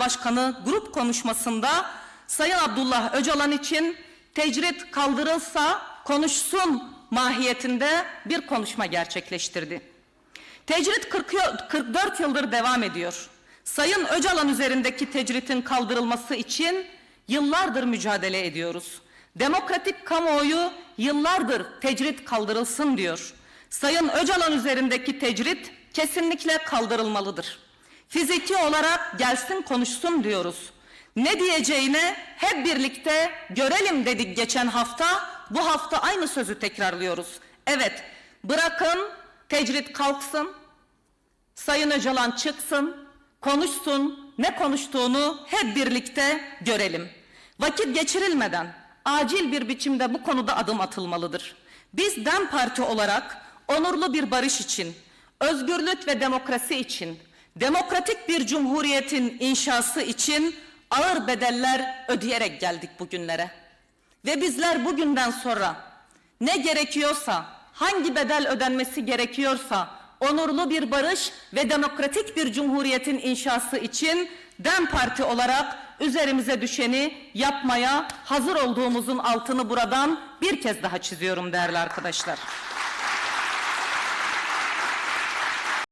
Başkanı grup konuşmasında Sayın Abdullah Öcalan için tecrit kaldırılsa konuşsun mahiyetinde bir konuşma gerçekleştirdi. Tecrit 40 yıl- 44 yıldır devam ediyor. Sayın Öcalan üzerindeki tecritin kaldırılması için yıllardır mücadele ediyoruz. Demokratik kamuoyu yıllardır tecrit kaldırılsın diyor. Sayın Öcalan üzerindeki tecrit kesinlikle kaldırılmalıdır. Fiziki olarak gelsin konuşsun diyoruz. Ne diyeceğine hep birlikte görelim dedik geçen hafta. Bu hafta aynı sözü tekrarlıyoruz. Evet, bırakın tecrit kalksın, Sayın Öcalan çıksın, konuşsun, ne konuştuğunu hep birlikte görelim. Vakit geçirilmeden acil bir biçimde bu konuda adım atılmalıdır. Biz DEM Parti olarak onurlu bir barış için, özgürlük ve demokrasi için, demokratik bir cumhuriyetin inşası için ağır bedeller ödeyerek geldik bugünlere. Ve bizler bugünden sonra ne gerekiyorsa, hangi bedel ödenmesi gerekiyorsa onurlu bir barış ve demokratik bir cumhuriyetin inşası için DEM Parti olarak üzerimize düşeni yapmaya hazır olduğumuzun altını buradan bir kez daha çiziyorum değerli arkadaşlar.